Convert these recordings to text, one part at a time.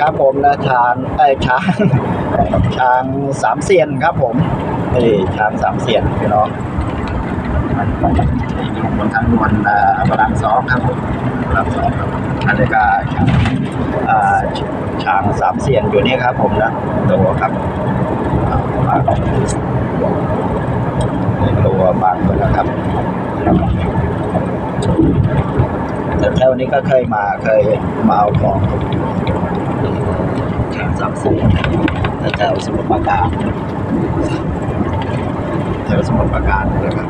ครับผมนะช้างไอ้ช้างช้างสามเสียนครับผมนี่ช้างสามเสียนพี่น้องอยู่บนทางด่วนอ่าพระรามสองครับผมพระรามสองครับอันนี้ก็อ่าช้างสามเสียนอยู่นี่ครับผมนะตัวครับตัวบางตัวนะครับแต่แถวนี้ก็เคยมาเคยมาเอาของ สามสิบแต่แถวสมุทรปราการแถวสมุทรปราการนะครับ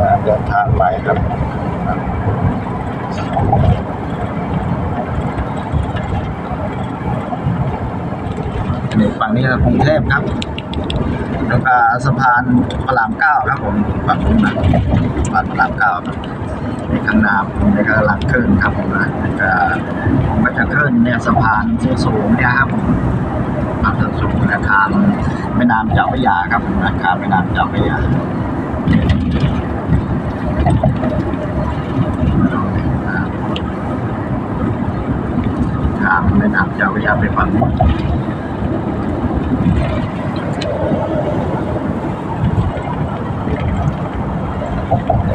อ่าเดินทางไปครับ นี่ ฝั่งนี้ก็กรุงเทพครับแล้วก็สะพานพระรามเก้าครับผมฝั่งนู้นนะสะพานพระรามเก้าในข้างหน้าผมนี่ก็กำลังขึ้นครับผมนะก็ผมก็จะขึ้นเนี่ยสะพานสูงๆเนี่ยครับผมสะพานสูงนะข้ามแม่น้ำเจ้าพระยาครับผมนะข้ามแม่น้ำเจ้าพระยาข้ามแม่น้ำเจ้าพระยาไปฝั่งนู้น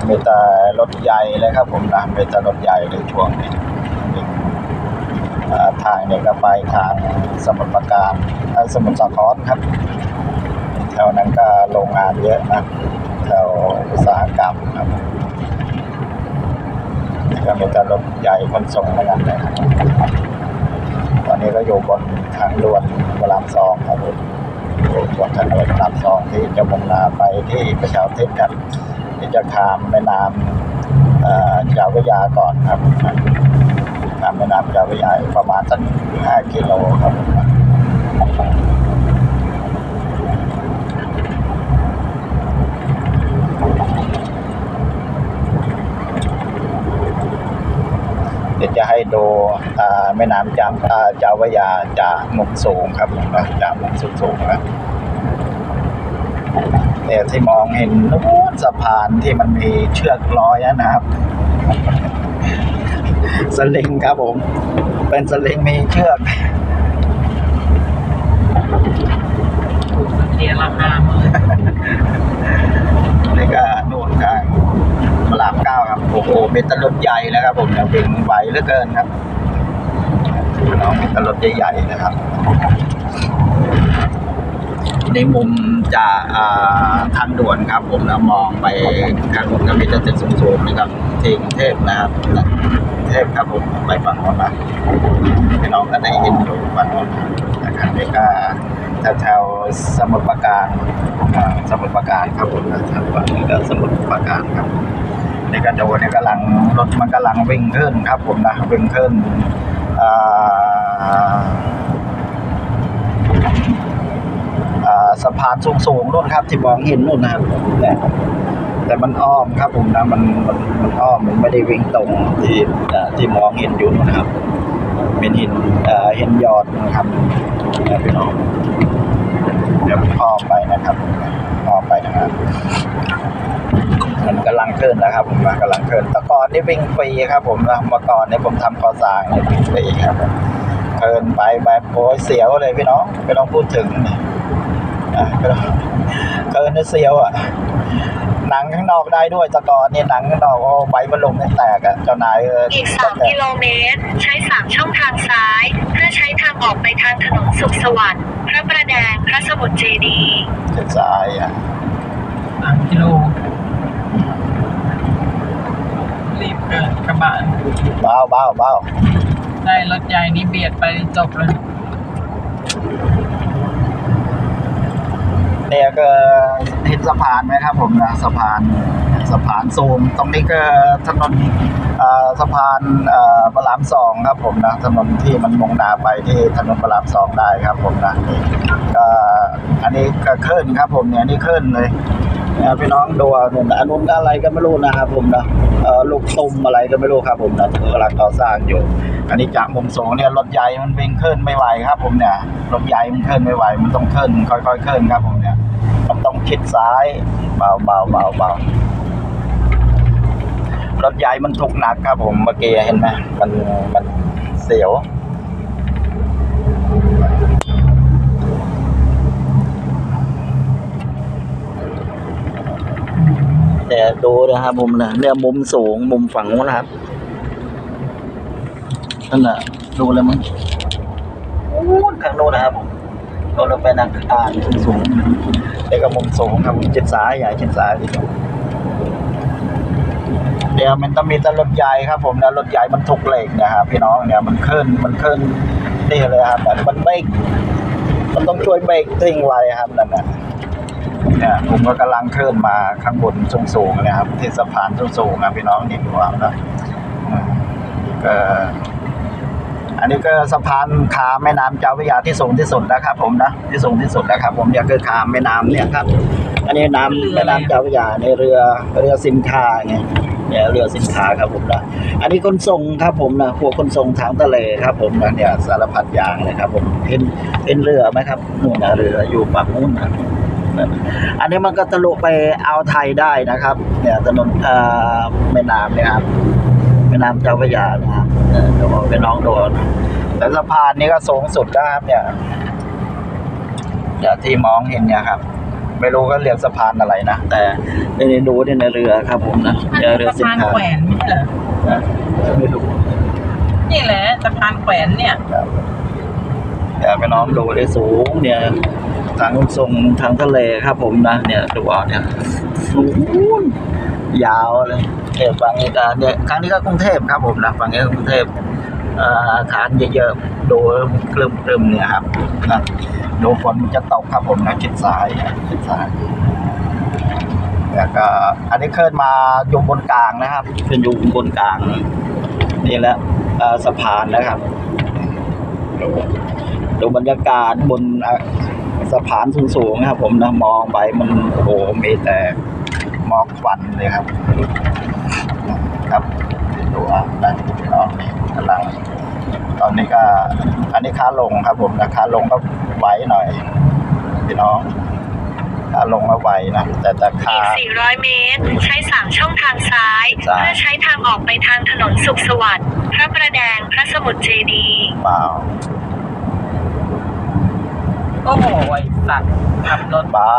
มีแต่รถ ใหญ่เลยครับผมนะมีแต่รถใหญ่เลยช่วงนี้ทางเนี่ยก็ไปทางสมุทรปราการสมุทรสาครครับแถวนั้นก็โรงงานเยอะนะแถวอุตสาหกรรมครับก็มีแต่รถใหญ่ขนส่งเหมือนกันเลยตอนนี้ก็อยู่บนทางด่วนพระรามสองครับอยู่บนทางด่วนพระรามสองที่จะมุ่งหน้าไปที่ประชาธิปไตยครับที่จะข้ามแม่น้ำ เจ้าพระยาก่อนครับข้ามแม่น้ำเจ้าพระยาประมาณสักห้ากิโลครับเดี๋ยวจะให้ดูแม่น้ำจามเจ้าพระยาจากมุมสูงครับนะจากมุมสูงๆนะ เนี่ยที่มองเห็นนู้นสะพานที่มันมีเชือกร้อยอะนะครับสลิงครับผม เป็นสลิงมีเชือกเสียราคามือนี่ก็นู่นทางพระรามเก้าครับ โอ้โหเป็นตลดใหญ่นะครับผมเนี่ยวิ่งไหวเหลือเกินครับน้องเป็นตลดใหญ่ๆนะครับ ในมุมจากทางด่วนครับผมนะมองไปทางก็มีแต่ตึกสูงๆนะครับที่กรุงเทพนะครับกรุงเทพครับผมไปฝั่งโน้นนะพี่น้องก็ได้เห็นอยู่ฝั่งโน้นนะครับนี่ก็แถวสมุทรปราการสมุทรปราการครับผมนะทางฝั่งนี้ก็สมุทรปราการครับในี่ก็โดนนี่กำลังรถมันกำลังวิ่งขึ้นครับผมนะวิ่งขึ้นอ่าอ่า สะพานสูงๆนู่นครับ ที่มองเห็นนู่นนะครับแต่แต่มันอ้อมครับผมนะมันมันมันอ้อมมันไม่ได้วิ่งตรงที่ที่มองเห็นอยู่นู่นนะครับ เป็นหินเห็นยอดนะครับนะพี่น้องเดี๋ยวอ้อมไปนะครับอ้อมไปนะครับมันกำลังเคลื่อนนะครับผมนะกำลังเคลื่อนตะกอนนี่วิ่งฟรีครับผมนะมื่อก่อนเนี่ยผมทำก่อสร้างเนี่ยวิ่งฟรีครับเคลื่อนไปแบบโอ้ยเสียวเลยพี่น้องไม่ต้องพูดถึงนี่อะ ก็เกินเซียวอะ หนังข้างนอกได้ด้วยแตะกอนเนี่ยหนังข้างนอกโอ้ใบมันลงไม่แตกอะเจ้านายเอออีก2กิโลเมตร ใช้3ช่องทางซ้าย เพื่อใช้ทางออกไปทางถนนสุขสวัสดิ์พระประแดงพระสมุทรเจดีย์เส้นซ้ายอะสามกิโลรีบเกินกระบะเบ้าเบ้าเบ้าได้รถใหญ่นี่เบียดไปจบเลย เนี่ยก็เห็นสะพานไหมครับผมนะสะพาน สะพานสูงตรงนี้ก็ถนนสะพานเอ่อพระรามสองครับผมนะถนนที่มันมงนาไปที่ถนนพระรามสองได้ครับผมนะก็อันนี้ก็ขึ้นครับผมเนี่ยอันนี่ขึ้นเลยเนี่ยพี่น้องดูเอาเนี่ยอันนู้นอะไรก็ไม่รู้นะครับผมนะลูกตุ่มอะไรก็ไม่รู้ครับผมนะกำลังก่อสร้างอยู่ อันนี้จากมุมสูงเนี่ยรถใหญ่มันวิ่งขึ้นไม่ไหวครับ ผมเนี่ยรถใหญ่มันขึ้นไม่ไหวมันต้องขึ้นค่อยๆขึ้นครับผมเนี่ยมันต้องชิดซ้ายเบาเบาเบาเบา รถใหญ่มันทุกหนักครับผมเมื่อกี้เห็นไหมมันมันเสียวแต่ดูนะครับมุมนะเนี่ยมุมสูงมุมฝั่งนู้นนะครับนั่นน่ะดูเลยมั้งข้างโน้นนะครับผมเราเราไปนั่งอ่านสูงแล้วก็มุมสูงครับผมจิตซ้ายใหญ่จิตซ้ายดีกว่า ยวมันต้องมีแต่รถใหญ่ครับ ผมนะรถใหญ่มันทุกเหล็กนะครับพี่น้องเนี่ยมันขึ้นมันขึ้นนี่เลยครับแบบมันเบรกมันต้องช่วยเบรกทิ้งไว้ครับนั่นน่ะเนี่ยผมก็กำลังเคลื่อนมาข้างบนสูงๆนะครับที่สะพานสูงๆนะพี่น้องนี่ดูเอานะก็อันนี้ก็สะพานขามแม่น้ำเจ้าพระยาที่สูงที่สุดนะครับ ผมนะที่สูงที่สุดนะครับ ผมเนี่ยคือขามแม่น้ำเนี่ยครับ อันนี้น้ำแม่น้ำเจ้าพระยาในเรือเรือสินค้าไง เนี่ยเรือสินค้าครับผมนะอันนี้ขนส่งครับผมนะพวกขนส่งทางทะเลครับผมนะเนี่ยสารพัดอย่างเลยครับผมเห็นเห็นเรือไหมครับนู่นนะเรืออยู่ฝั่งนู้นนะอันนี้มันก็ทะลุไปเอาไทยได้นะครับ เนี่ยถนนอ่อแม่น้ำเนี่ยครับแม่น้ำเจ้าพระยานะครับเดี๋ยวเอาไปน้องโดนแต่สะพานนี้ก็สูงสุดนะครับเนี่ยอย่าที่มองเห็นเนี่ยครับ ไม่รู้ก็เรียกสะพานอะไรนะ แต่นี่ดูที่ในเรือครับผมนะมันเรือเรือสะสินพานค้าแขวนไม่ใช่เหรอ นะไม่รู้นี่แหละสะพานแขวนเนี่ย ครับเดี๋ยวไปน้องดูได้สูงเนี่ยทางขนส่งทางทะเลครับผมนะเนี่ยดูเอาเนี่ยสูงยาวเลยเนี่ยฝั่งนี้ก็เนี่ยครั้งนี้ก็กรุงเทพครับผมนะฝั่งนี้ก็กรุงเทพเอาคารเยอะๆดูเคลื่มๆเนี่ยครับนะดูฝนจะตกครับผมนะชิดซ้ายชิดซ้ายแล้วก็อันนี้เคลื่อนมาอยู่บนกลางนะครับเป็นอยู่บนกลาง นี่แหละสะพานนะครับดูดูบรรยากาศบนสะพานสูงๆนะครับ ผมนะมองไปมันโอ้โหมีแต่หมอกควันเลยครับ ครับดูอะนะพี่น้องนี่กำลัง ตอนนี้ก็ อันนี้ขาลงครับ ผมนะขาลงก็ไหวหน่อย พี่น้องขาลงก็ไหวนะ แต่แต่ขาอีก 400 เมตร ใช้ 3 ช่องทางซ้ายซ้ายเพื่อใช้ทางออกไปทางถนนสุขสวัสดิ์ พระประแดง พระสมุทรเจดีย์ เปล่าโอ้โหไอ้สัตว์ขับรถเปล่า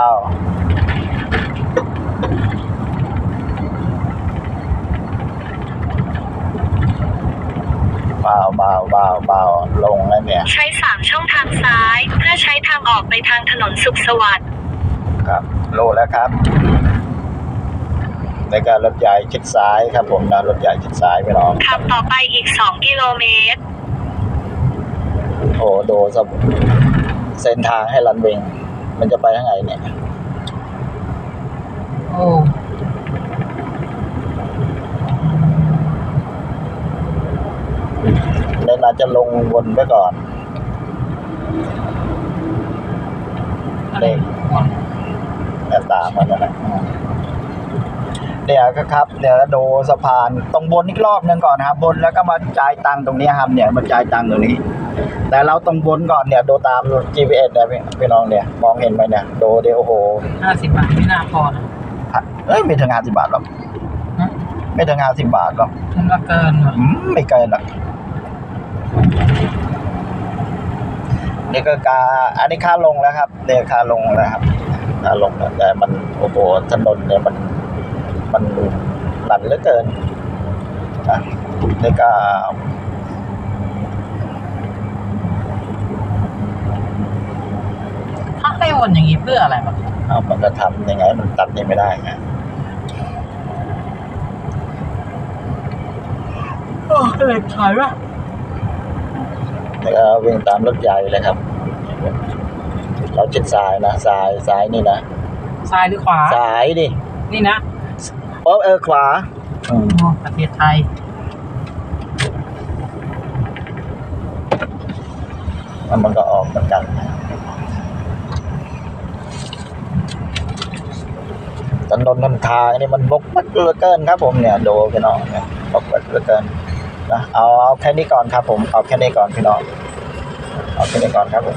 เปล่า เปล่าเปล่าเปล่าลงแล้วเนี่ย ใช้3ช่องทางซ้าย เพื่อใช้ทางออกไปทางถนนสุขสวัสดิ์ครับโลแล้วครับ ในการรถใหญ่ชิดซ้ายครับ ผมนะรถใหญ่ชิดซ้ายไปน้องขับต่อไปอีก2กิโลเมตร โอ้ดูสบเส้นทางให้รันเวงมันจะไปทางไหนเนี่ย โอ้ เดี๋ยวเรา จะลงวนไปก่อนอะไรคนแต่ตามมันนั่นแหละอืมเนี่ยก็ครับเดี๋ยวดูสะพานตรงบนอีกรอบหนึ่งก่อนนะครับบนแล้วก็มาจ่ายตังค์ตรงนี้ครับเนี่ยมาจ่ายตังค์ตรงนี้ แต่เราต้องบนก่อนเนี่ยดูตาม GPS เนี่ยพี่พี่น้องเนี่ยมองเห็นไหมเนี่ยดูเดี๋ยวโอ้โหห้าสิบบาทไม่น่าพอนะเอ้ยไม่ถึงห้าสิบบาทหรอกฮะไม่ถึงห้าสิบบาทหรอกมันว่าเกินว่ะอืมไม่เกินหรอก นี่ก็กาอันนี้ค่าลงแล้วครับเนี่ยค่าลงแล้วครับค่าลงแล้วแต่มันโอ้โหถนนเนี่ยมันมันหลันเหลือเกินอะนี่ก็ถ้าให้วนอย่างนี้เพื่ออะไรวะเอามันจะทำยังไง มันตัดนี่ไม่ได้ไงโอ้เลยขายว่ะ แล้วก็วิ่งตามรถใหญ่เลยครับ เราชิดซ้ายนะซ้ายซ้ายนี่นะซ้ายหรือขวาซ้ายดินี่นะโอ้เออขวาอืมโอ้ประเทศไทย แล้วมันก็ออกเหมือนกันถนนนนทางนี่มันบกบักเหลือเกินครับผมเนี่ย โดพี่น้องเนี่ยบกบักเหลือเกิน นะเอาเอาแค่นี้ก่อนครับผมเอาแค่นี้ก่อนพี่น้องเอาแค่นี้ก่อนครับผม